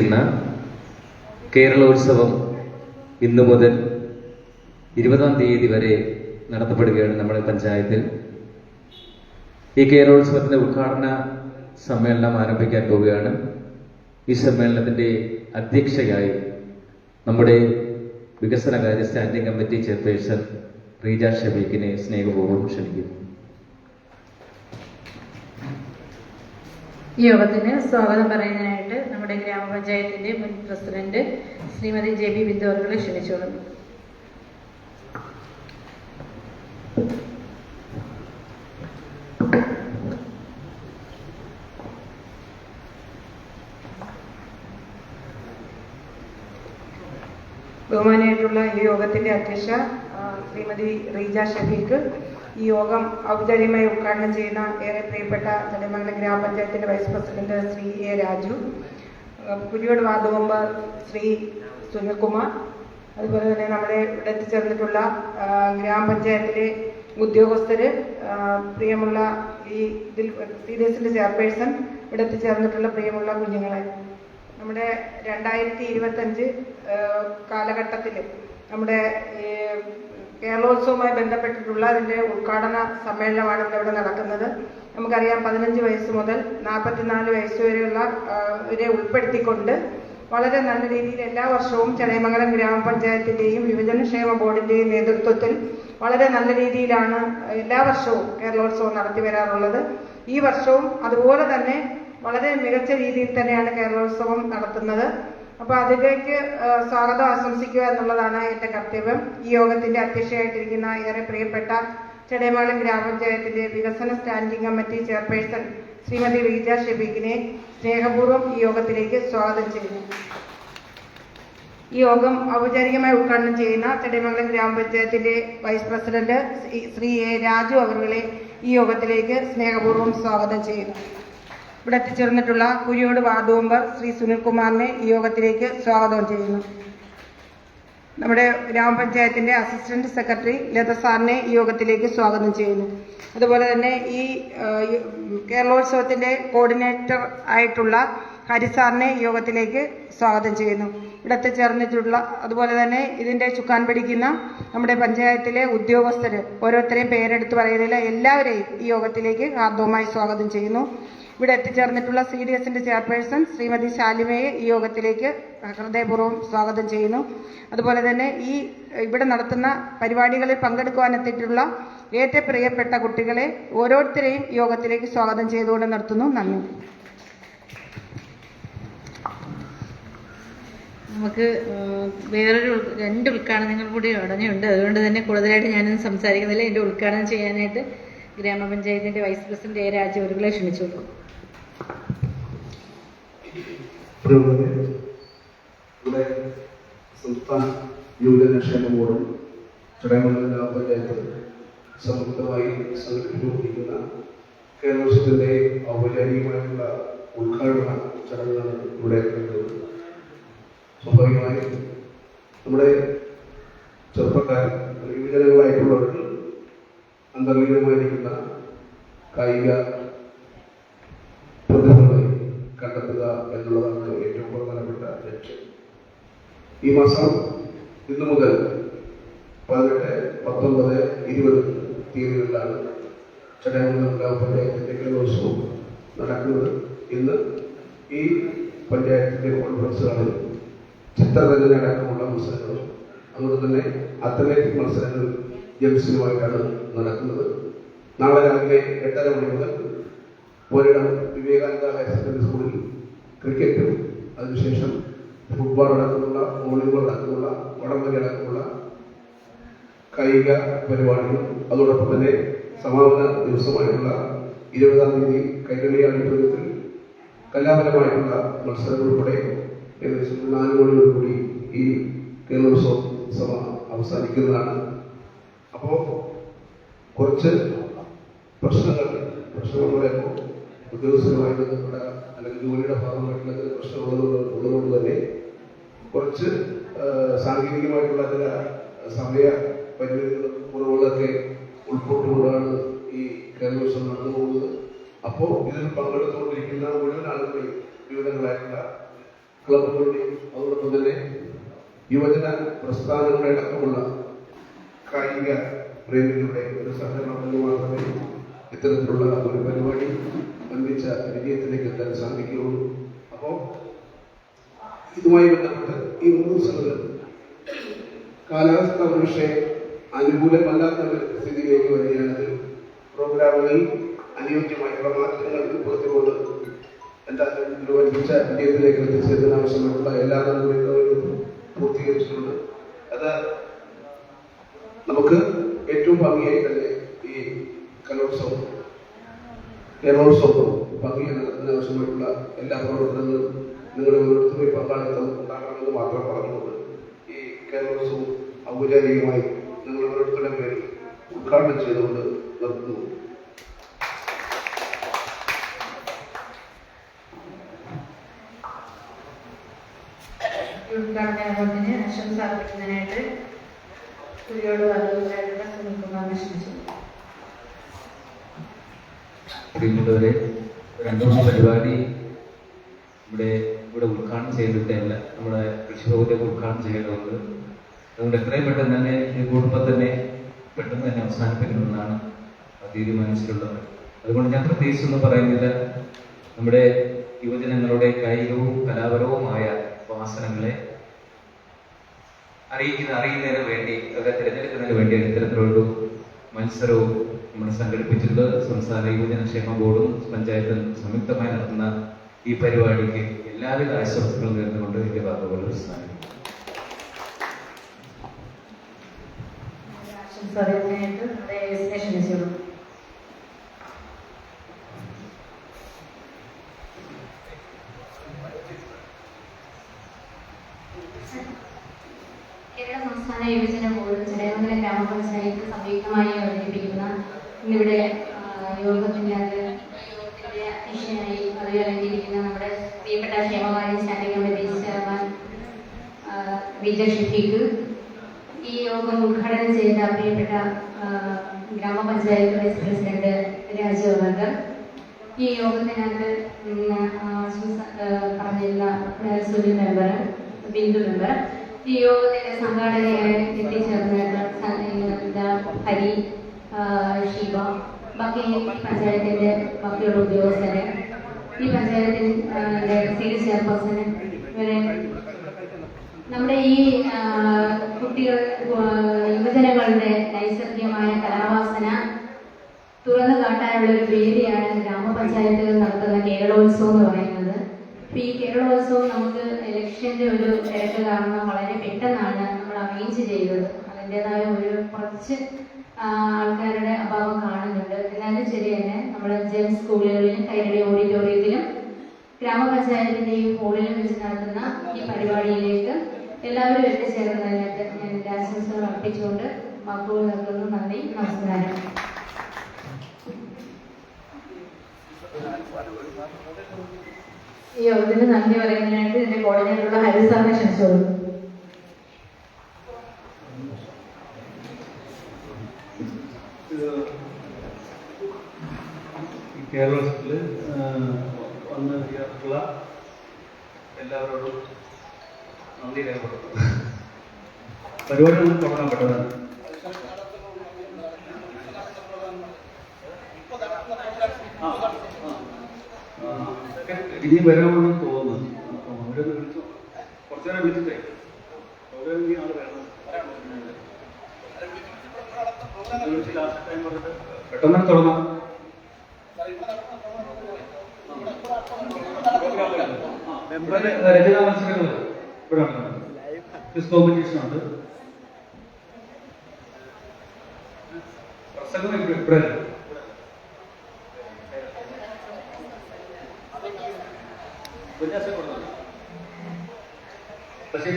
ഇന്ന് കേരളോത്സവം ഇന്നു മുതൽ ഇരുപതാം തീയതി വരെ നടത്തപ്പെടുകയാണ് നമ്മുടെ പഞ്ചായത്തിൽ. ഈ കേരളോത്സവത്തിന്റെ ഉദ്ഘാടന സമ്മേളനം ആരംഭിക്കാൻ പോവുകയാണ്. ഈ സമ്മേളനത്തിന്റെ അധ്യക്ഷയായി നമ്മുടെ വികസനകാര്യ സ്റ്റാൻഡിംഗ് കമ്മിറ്റി ചെയർപേഴ്സൺ റീജ ഷബീഖിനെ സ്നേഹപൂർവം ക്ഷണിക്കുന്നു. യോഗത്തിന് സ്വാഗതം പ്രസിഡന്റ് നമ്മുടെ ഗ്രാമപഞ്ചായത്തിന്റെ മുൻ president Shrimati J B Bindu അവരെ ക്ഷണിച്ചോളും. ബഹുമാനായിട്ടുള്ള ഈ യോഗത്തിന്റെ അധ്യക്ഷ ശ്രീമതി റീജ ഷഫീഖ്. ഈ യോഗം ഔപചാരികമായി ഉദ്ഘാടനം ചെയ്യുന്ന ഏറെ പ്രിയപ്പെട്ട നെടുമംഗലം ഗ്രാമപഞ്ചായത്തിന്റെ vice president Shri A Raju Kuriyode ward member Shri Sunilkumar അതുപോലെ തന്നെ നമ്മുടെ ഇവിടെ എത്തിച്ചേർന്നിട്ടുള്ള ഗ്രാമപഞ്ചായത്തിലെ ഉദ്യോഗസ്ഥര് പ്രിയമുള്ള ഈ ഇതിൽ സി ഡി ചെയർപേഴ്സൺ ഇവിടെ എത്തിച്ചേർന്നിട്ടുള്ള പ്രിയമുള്ള കുഞ്ഞുങ്ങളെ. നമ്മുടെ രണ്ടായിരത്തി ഇരുപത്തഞ്ച് കാലഘട്ടത്തിൽ നമ്മുടെ കേരളോത്സവവുമായി ബന്ധപ്പെട്ടിട്ടുള്ള അതിന്റെ ഉദ്ഘാടന സമ്മേളനമാണ് ഇന്നിവിടെ നടക്കുന്നത്. നമുക്കറിയാം പതിനഞ്ച് വയസ്സ് മുതൽ നാൽപ്പത്തിനാല് വയസ്സ് വരെയുള്ള ഇവരെ വരെ ഉൾപ്പെടുത്തിക്കൊണ്ട് വളരെ നല്ല രീതിയിൽ എല്ലാ വർഷവും ചടയമംഗലം ഗ്രാമപഞ്ചായത്തിന്റെയും യുവജനക്ഷേമ ബോർഡിന്റെയും നേതൃത്വത്തിൽ വളരെ നല്ല രീതിയിലാണ് എല്ലാ വർഷവും കേരളോത്സവം നടത്തി വരാറുള്ളത്. ഈ വർഷവും അതുപോലെ തന്നെ വളരെ മികച്ച രീതിയിൽ തന്നെയാണ് കേരളോത്സവം നടത്തുന്നത്. അപ്പൊ അതിലേക്ക് സ്വാഗതം ആശംസിക്കുക എന്നുള്ളതാണ് എന്റെ കർത്തവ്യം. ഈ യോഗത്തിന്റെ അധ്യക്ഷയായിട്ടിരിക്കുന്ന ഏറെ പ്രിയപ്പെട്ട ചടയമംഗലം ഗ്രാമപഞ്ചായത്തിന്റെ വികസന standing committee chairperson Shrimati Reeja ഷെബീഖിനെ സ്നേഹപൂർവം ഈ യോഗത്തിലേക്ക് സ്വാഗതം ചെയ്യുന്നു. ഈ യോഗം ഔപചാരികമായി ഉദ്ഘാടനം ചെയ്യുന്ന ചടയമംഗലം ഗ്രാമപഞ്ചായത്തിന്റെ vice president Shri A Raju അവരുകളെ ഈ യോഗത്തിലേക്ക് സ്നേഹപൂർവം സ്വാഗതം ചെയ്യുന്നു. ഇവിടെ എത്തിച്ചേർന്നിട്ടുള്ള കുരിയോട് വാർഡ് മെമ്പർ ശ്രീ സുനിൽകുമാറിനെ ഈ യോഗത്തിലേക്ക് സ്വാഗതം ചെയ്യുന്നു. നമ്മുടെ ഗ്രാമപഞ്ചായത്തിന്റെ അസിസ്റ്റന്റ് സെക്രട്ടറി ലത സാറിനെ ഈ യോഗത്തിലേക്ക് സ്വാഗതം ചെയ്യുന്നു. അതുപോലെ തന്നെ ഈ കേരളോത്സവത്തിന്റെ കോർഡിനേറ്റർ ആയിട്ടുള്ള ഹരിസാറിനെ സാറിനെ യോഗത്തിലേക്ക് സ്വാഗതം ചെയ്യുന്നു. ഇവിടെ എത്തിച്ചേർന്നിട്ടുള്ള അതുപോലെ തന്നെ ഇതിന്റെ ചുക്കാൻ പിടിക്കുന്ന നമ്മുടെ പഞ്ചായത്തിലെ ഉദ്യോഗസ്ഥർ ഓരോരുത്തരെയും പേരെടുത്ത് പറയുന്നില്ല എല്ലാവരെയും ഈ യോഗത്തിലേക്ക് ഹാർദവമായി സ്വാഗതം ചെയ്യുന്നു. ഇവിടെ എത്തിച്ചേർന്നിട്ടുള്ള സി ഡി എസിന്റെ ചെയർപേഴ്സൺ ശ്രീമതി ശാലിമയെ ഈ യോഗത്തിലേക്ക് ഹൃദയപൂർവം സ്വാഗതം ചെയ്യുന്നു. അതുപോലെ തന്നെ ഈ ഇവിടെ നടത്തുന്ന പരിപാടികളിൽ പങ്കെടുക്കുവാനെത്തിയിട്ടുള്ള ഏറ്റവും പ്രിയപ്പെട്ട കുട്ടികളെ ഓരോരുത്തരെയും യോഗത്തിലേക്ക് സ്വാഗതം ചെയ്തുകൊണ്ട് നിർത്തുന്നു. നന്ദി. നമുക്ക് വേറൊരു രണ്ട് ഉദ്ഘാടനങ്ങൾ കൂടി ഉടനെയുണ്ട് അതുകൊണ്ട് തന്നെ കൂടുതലായിട്ട് ഞാനൊന്നും സംസാരിക്കുന്നില്ല. എന്റെ ഉദ്ഘാടനം ചെയ്യാനായിട്ട് ഗ്രാമപഞ്ചായത്തിന്റെ വൈസ് പ്രസിഡന്റ് എ രാജു അവരുകളെ ക്ഷണിച്ചോളൂ പ്രിയമുള്ളവരെ, ഇവിടെ സംസ്ഥാന യുവജനക്ഷേമ ബോർഡും ചടയമംഗലം ഗ്രാമപഞ്ചായത്ത് സംയുക്തമായി സംഘടിപ്പിച്ചുകൊണ്ടിരിക്കുന്ന കേരളത്തിന്റെ ഔപചാരികമായിട്ടുള്ള ഉദ്ഘാടന ചടങ്ങാണ് ഇവിടെ നടക്കുന്നത്. സ്വാഭാവികമായും നമ്മുടെ ചെറുപ്പക്കാർ യുവജനങ്ങളായിട്ടുള്ളവർക്ക് അന്തർലീനമായിരിക്കുന്ന കായിക എന്നുള്ളതാണ് ഏറ്റവും പ്രധാനപ്പെട്ട ലക്ഷ്യം. ഈ മാസം ഇന്നു മുതൽ പതിനെട്ട് പത്തൊമ്പത് ഇരുപത് തീയതികളിലാണ് ചടയമംഗലം ഗ്രാമപഞ്ചായത്തിന്റെ കലോത്സവം നടക്കുന്നത്? ഇന്ന് ഈ പഞ്ചായത്തിന്റെ കോൺഫറൻസുകളിൽ ചിത്രരചന അടക്കമുള്ള മത്സരങ്ങളും അതുകൊണ്ട് തന്നെ അത്ലറ്റിക് മത്സരങ്ങൾ ജംസിനുമായിട്ടാണ് നടക്കുന്നത്. നാളെ രാവിലെ എട്ടര മണി മുതൽ പോരിടം വിവേകാനന്ദ ഹയർ സെക്കൻഡറി സ്കൂളിൽ ക്രിക്കറ്റും അതിനുശേഷം ഫുട്ബോൾ അടക്കമുള്ള വോളിബോൾ അടക്കമുള്ള വടംവലി അടക്കമുള്ള കായിക പരിപാടികളും അതോടൊപ്പം തന്നെ സമാപന ദിവസമായിട്ടുള്ള ഇരുപതാം തീയതി കൈരളി ആഡിറ്റോറിയത്തിൽ കലാപരമായിട്ടുള്ള മത്സരങ്ങൾ ഉൾപ്പെടെ ഏകദേശം നാല് മണിയോടുകൂടി ഈ കേരളോത്സവം സഭ അവസാനിക്കുന്നതാണ്. അപ്പോൾ കുറച്ച് പ്രശ്നങ്ങൾ പ്രശ്നങ്ങൾ ഉദ്യോഗസ്ഥരുമായി ബന്ധപ്പെട്ട അല്ലെങ്കിൽ ജോലിയുടെ ഭാഗമായിട്ടുള്ള ചില പ്രശ്നങ്ങളുള്ളത് ഉള്ളതുകൊണ്ട് തന്നെ കുറച്ച് സാങ്കേതികമായിട്ടുള്ള ചില സമയ പരിമിതികളും കുറവുകളൊക്കെ ഉൾക്കൊണ്ടുകൊണ്ടാണ് ഈ കേരളോത്സവം നടന്നു അപ്പോൾ ഇതിൽ പങ്കെടുത്തുകൊണ്ടിരിക്കുന്ന മുഴുവൻ ആളുകളെയും വിവിധങ്ങളായിട്ടുള്ള ക്ലബുകളുടെയും അതോടൊപ്പം തന്നെ യുവജന പ്രസ്ഥാനങ്ങളുടെ അടക്കമുള്ള കായിക പ്രേമികളുടെ ഒരു സഹകരണം മാത്രമേ ഇത്തരത്തിലുള്ള ഒരു പരിപാടി വൻപിച്ച വിജയത്തിലേക്ക് എത്താൻ സാധിക്കുകയുള്ളൂ. അപ്പോൾ ഇതുമായി ബന്ധപ്പെട്ട് ഈ മൂന്ന് സ്ഥലങ്ങൾ കാലാവസ്ഥ പക്ഷേ അനുകൂലമല്ലാത്ത ഒരു സ്ഥിതിയിലേക്ക് വരികയാണെങ്കിൽ പ്രോഗ്രാമുകളിൽ അനുയോജ്യമായിട്ടുള്ള മാറ്റങ്ങൾ ഉൾപ്പെടുത്തിക്കൊണ്ട് എന്തായാലും ഒരു വൻപിച്ച വിജയത്തിലേക്ക് എത്തിച്ചതിന് ആവശ്യമായിട്ടുള്ള എല്ലാ നടപടികളും പൂർത്തീകരിച്ചിട്ടുണ്ട്. അത് നമുക്ക് ഏറ്റവും ഭംഗിയായി തന്നെ ഈ കലോത്സവം കേരളോത്സവം ഭംഗിയിൽ നടത്തുന്ന ആവശ്യമായിട്ടുള്ള എല്ലാ പ്രവർത്തനങ്ങളും നിങ്ങളുടെ ഓരോരുത്തരുടെയും പങ്കാളിത്തം ഉണ്ടാക്കണമെന്ന് മാത്രം പറഞ്ഞുകൊണ്ട് ഈ കേരളോത്സവം ഔപചാരികമായി നിങ്ങൾ ഓരോരുത്തരുടെ പേരിൽ ഉദ്ഘാടനം ചെയ്തുകൊണ്ട് നിർത്തുന്നു. ഈ ഉദ്ഘാടന യോഗത്തിന് ആശംസ അർപ്പിക്കുന്നതിനായിട്ട് കുരിയോട് വല്ലവരായിട്ടുള്ള സുനിൽകുമാറിനെ ക്ഷണിച്ചു പ്രിയമുള്ളവരെ രണ്ടു മൂന്ന് പരിപാടി ഇവിടെ ഇവിടെ ഉദ്ഘാടനം ചെയ്തിട്ടല്ല നമ്മുടെ കൃഷി വകുപ്പൊക്കെ ഉദ്ഘാടനം ചെയ്യേണ്ടതുണ്ട്. അതുകൊണ്ട് എത്രയും പെട്ടെന്ന് തന്നെ ഈ കുടുംബം തന്നെ പെട്ടെന്ന് തന്നെ അവസാനിപ്പിക്കണമെന്നാണ് തീരുമാനിച്ചിട്ടുള്ളത്. അതുകൊണ്ട് ഞാൻ പ്രത്യേകിച്ചൊന്നും പറയുന്നില്ല. നമ്മുടെ യുവജനങ്ങളുടെ കായികവും കലാപരവുമായ വാസനങ്ങളെ അറിയിക്കുന്ന അറിയുന്നതിന് വേണ്ടി അവരെ തിരഞ്ഞെടുക്കുന്നതിന് വേണ്ടിയാണ് ഇത്തരത്തിലുള്ള മത്സരവും നമ്മൾ സംഘടിപ്പിച്ചിട്ടുള്ളത് സംസ്ഥാന യുവജനക്ഷേമ ബോർഡും പഞ്ചായത്തും സംയുക്തമായി നടത്തുന്ന ഈ പരിപാടിക്ക് എല്ലാവിധ ആശംസകളും നേർന്നുകൊണ്ട് എന്റെ വാക്കുകൾ അവസാനിക്കും ആശംസ അറിയിക്കുന്നതിനായിട്ട് നമ്മുടെ എസിനെ ക്ഷണിച്ചോളൂ കേരള സംസ്ഥാന യുവജന ബോർഡ് ചടയമംഗലം ഗ്രാമപഞ്ചായത്ത് സംയുക്തമായി അവതരിപ്പിക്കുന്ന ഇന്നിവിടെ അത് യോഗത്തിന്റെ അധ്യക്ഷനായി പദവി അലങ്കരിക്കുന്ന നമ്മുടെ പ്രിയപ്പെട്ട ക്ഷേമകാര്യ standing committee chairman Vijay Shafeeq. ഈ യോഗം ഉദ്ഘാടനം ചെയ്ത പ്രിയപ്പെട്ട ഗ്രാമപഞ്ചായത്ത് വൈസ് പ്രസിഡന്റ് രാജു അവർക്കർ ഈ യോഗത്തിനകത്ത് പറഞ്ഞിരുന്ന സുനിൽ മെമ്പർ ബിന്ദു മെമ്പർ. ഈ യോഗത്തിന്റെ സംഘാടകയായി എത്തിച്ചേർന്നിട്ട് ഹരി ഷീബ. ബാക്കി പഞ്ചായത്തിന്റെ ബാക്കിയുള്ള ഉദ്യോഗസ്ഥരെ ഈ പഞ്ചായത്തിന്റെ സി ഡി ചെയർപേഴ്സൺ ഇവരെ നമ്മുടെ ഈ കുട്ടികൾ യുവജനങ്ങളുടെ നൈസർഗികമായ കലാവാസന തുറന്നു കാട്ടാനുള്ള ഒരു വേദിയാണ് ഗ്രാമപഞ്ചായത്തുകൾ നടത്തുന്ന കേരളോത്സവം എന്ന് പറയുന്നത്. അപ്പൊ ഈ കേരളോത്സവം നമുക്ക് ഇലക്ഷന്റെ ഒരു തിരക്ക് കാരണം വളരെ പെട്ടെന്നാണ് നമ്മൾ അറേഞ്ച് ചെയ്തത്. അതിന്റെതായ ഒരു കുറച്ച് ആൾക്കാരുടെ അഭാവം കാണുന്നുണ്ട്. എന്നാലും ശരി തന്നെ. നമ്മുടെ ജെം സ്കൂളുകളിലും കൈരളി ഓഡിറ്റോറിയത്തിലും ഗ്രാമപഞ്ചായത്തിന്റെ ഈ ഹോളിലും വെച്ച് നടത്തുന്ന ഈ പരിപാടിയിലേക്ക് എല്ലാവരും എത്തിച്ചേർന്നതിനകത്ത് ഞാൻ എന്റെ ആശംസകൾ അർപ്പിച്ചുകൊണ്ട് വാക്കുകൾ നിർത്തുന്നു. നന്ദി. നമസ്കാരം. ഈ യോഗത്തിന് നന്ദി പറയുന്നതിനായിട്ട് എന്റെ കോളേജിലുള്ള ഹരിസാറിനെ ക്ഷണിച്ചോളൂ ഈ കേരളത്തിൽ വന്ന് ചേർത്തുള്ള എല്ലാവരോടും നന്ദി രേഖപ്പെടുത്തുന്നു. പരിപാടി നമുക്ക് തുടങ്ങാൻ പെട്ടതാണ് ഇനി വരാമെന്ന് തോന്നുന്നു അവരൊന്ന് വിളിച്ചു. കുറച്ചു നേരം വിളിച്ചിട്ടേ. ഇനി ആൾ വേണം പെട്ടെന്ന് തുടങ്ങാം. മെമ്പറെ രചനാ മത്സരങ്ങൾ ഇവിടെ ക്വിസ് കോമ്പറ്റീഷൻ ഉണ്ട്. പ്രസംഗം ഇവിടെ പക്ഷേ